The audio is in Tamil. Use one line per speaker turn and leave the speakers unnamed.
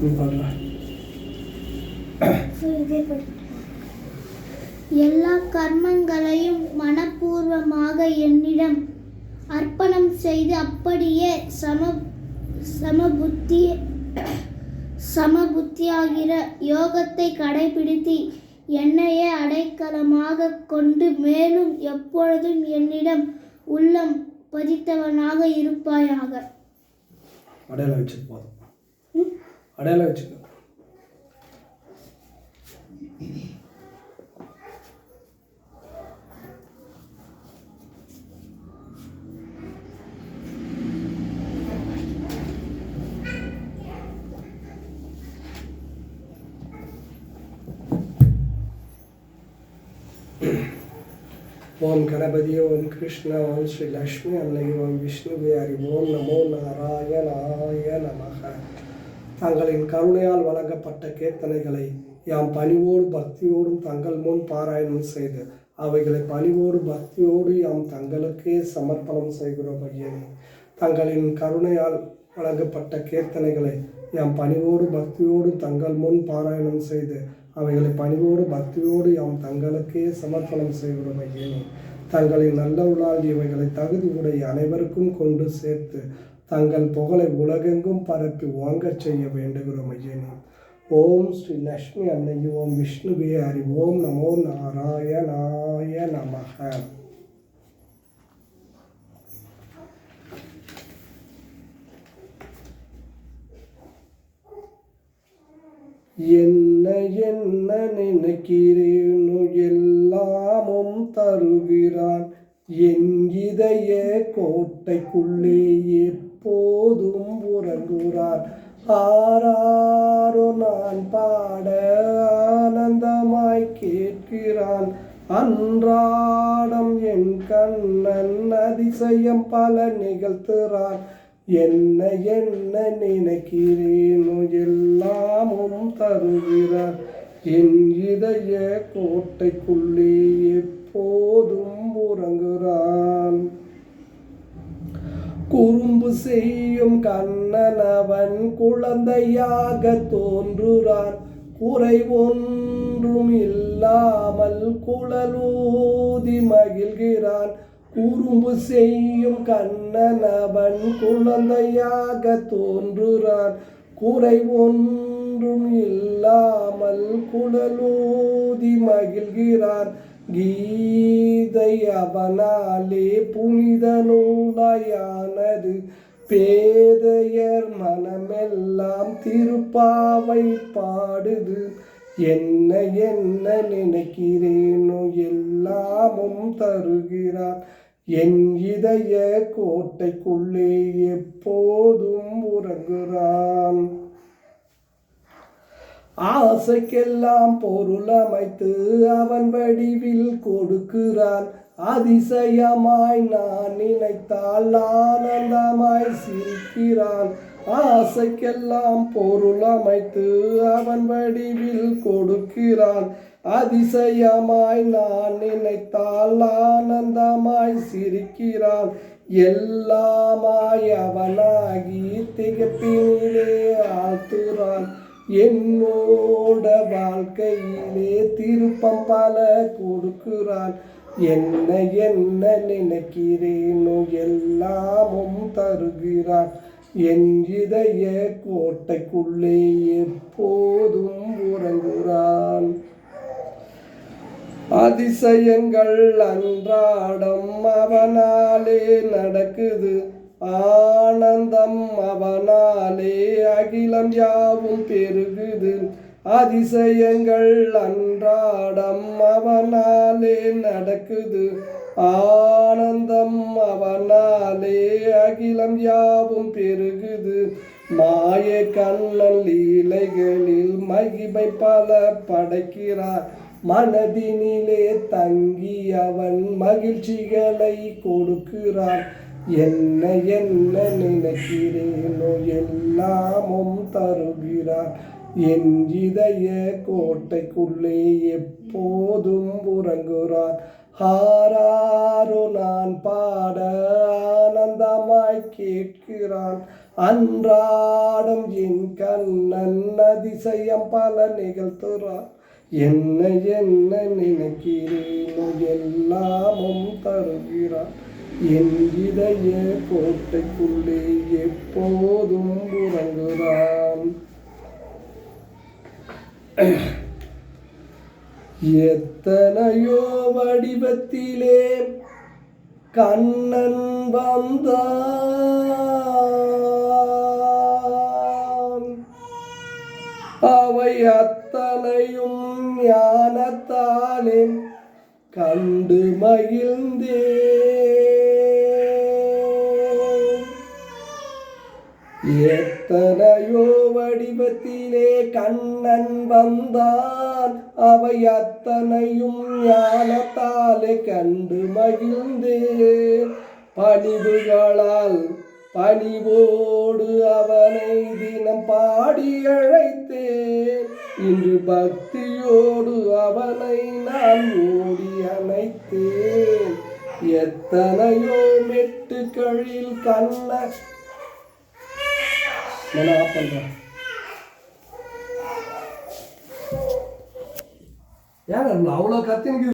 எல்லா கர்மங்களையும் மனப்பூர்வமாக என்னிடம் அர்ப்பணம் செய்து அப்படியே சம சமபுத்தி சமபுத்தியாகிற யோகத்தை கடைபிடித்து என்னையே அடைக்கலமாக கொண்டு மேலும் எப்பொழுதும் என்னிடம் உள்ளம் பதித்தவனாக இருப்பாயாக.
அடையாளம் போதும். அடையாளம் வச்சுக்க. ஓம் கணபதி ஓம் கிருஷ்ண ஓம் ஸ்ரீ லக்ஷ்மி அன்னை ஓம் விஷ்ணு விஹாரி ஓம் நமோ நாராயணாய நமக. தங்களின் கருணையால் வழங்கப்பட்ட கீர்த்தனைகளை யாம் பணிவோடு பக்தியோடும் தங்கள் முன் பாராயணம் செய்து அவைகளை பணிவோடு பக்தியோடு யாம் தங்களுக்கே சமர்ப்பணம் செய்கிறோம் ஐயனே தங்களின் கருணையால் வழங்கப்பட்ட கீர்த்தனைகளை யாம் பணிவோடு பக்தியோடு தங்கள் முன் பாராயணம் செய்து அவைகளை பணிவோடு பக்தியோடு யாம் தங்களுக்கே சமர்ப்பணம் செய்கிறோம் ஐயனே தங்களின் நல்லவுளால் இவைகளை தகுதி உடைய அனைவருக்கும் கொண்டு சேர்த்து தங்கள் புகழை உலகெங்கும் பரப்பி வாங்கச் செய்ய வேண்டுகிறோம் ஐயனே ஓம் ஸ்ரீ லக்ஷ்மி அன்னை ஓம் விஷ்ணுவே ஹரி ஓம் நமோ நாராயணாய நமக. என்ன என்ன நினைக்கிறேனோ எல்லாமும் தருகிறான். என் இதய கோட்டைக்குள்ளேயே போதும் உறங்குறார். ஆராரோ நான் பாட ஆனந்தமாய் கேட்கிறான். அன்றாடம் என் கண்ணன் அதிசயம் பல நிகழ்த்துறான் என்ன என்ன நினைக்கிறேனோ? எல்லாமும் தருகிறார். என் இதய கோட்டைக்குள்ளே எப்போதும் உறங்குறான். குறும்பு செய்யும் கண்ணன் அவன் குழந்தையாக தோன்றுறான் குறை ஒன்றும் இல்லாமல் குழலூதி மகிழ்கிறான். குறும்பு செய்யும் கண்ணன் அவன் குழந்தையாக தோன்றுறான் குறை ஒன்றும் இல்லாமல் குழலூதி மகிழ்கிறான். கீதை அவனாலே புனித நூலாயான நூலாயானது பேதையர் மனமெல்லாம் திருப்பாவை பாடுது. என்ன என்ன நினைக்கிறேனோ எல்லாமும் தருகிறார். என் இதய கோட்டைக்குள்ளே எப்போதும் உறங்குறான் ஆசைக்கெல்லாம் பொருள் அமைத்து அவன் வடிவில் கொடுக்கிறான். அதிசயமாய் நான் நினைத்தால் ஆனந்தமாய் சிரிக்கிறான். ஆசைக்கெல்லாம் பொருள் அமைத்து அவன் வடிவில் கொடுக்கிறான். அதிசயமாய் நான் நினைத்தால் ஆனந்தமாய் சிரிக்கிறான். எல்லாமாய் அவனாகி திகப்பினிலே ஆத்துறான் என்னோட வாழ்க்கையிலே திருப்பம் பல கொடுக்கிறான் என்ன என்ன நினைக்கிறேனோ எல்லாமும் தருகிறான் என் இதய கோட்டைக்குள்ளே எப்போதும் உறங்குறான் அதிசயங்கள் அன்றாடம் அவனாலே நடக்குது. ஆனந்தம் அவனாலே அகிலம் யாவும் பெருகுது. அதிசயங்கள் அன்றாடம் அவனாலே நடக்குது. ஆனந்தம் அவனாலே அகிலம் யாவும் பெருகுது. மாய கண்ணன் லீலைகளில் மகிமை பல படைக்கிறார். மனதினிலே தங்கி அவன் மகிழ்ச்சிகளை கொடுக்கிறான் என்ன என்ன நினைக்கிறேனோ எல்லாமும் தருகிறார். என் இதய கோட்டைக்குள்ளே எப்போதும் உறங்குறான் ஆராரோ நான் பாட ஆனந்தமாய் கேட்கிறான். அன்றாடம் என் கண்ணன் அதிசயம் பல நிகழ்த்துறான் என்ன என்ன நினைக்கிறேனோ எல்லாமும் தருகிறான் என் இதய கோட்டைக்குள்ளே எப்போதும் உறங்குதான். எத்தனையோ வடிவத்திலே கண்ணன் வந்தான். அவை அத்தனையும் ஞானத்தாலே கண்டு மகிழ்ந்தேன். எத்தனையோ வடிவத்திலே கண்ணன் வந்தான். அவை அத்தனையும் ஞானத்தாலே கண்டு மகிழ்ந்து. பணிவுகளால் பணிவோடு அவனை தினம் பாடி அழைத்தேன் இன்று பக்தியோடு அவனை நான் ஓடி அணைத்தேன். எத்தனையோ மெட்டுக்களில் கண்ண நான் ஆஃப் பண்ணுறேன் ஏன் அவ்வளோ கத்தினிக்கு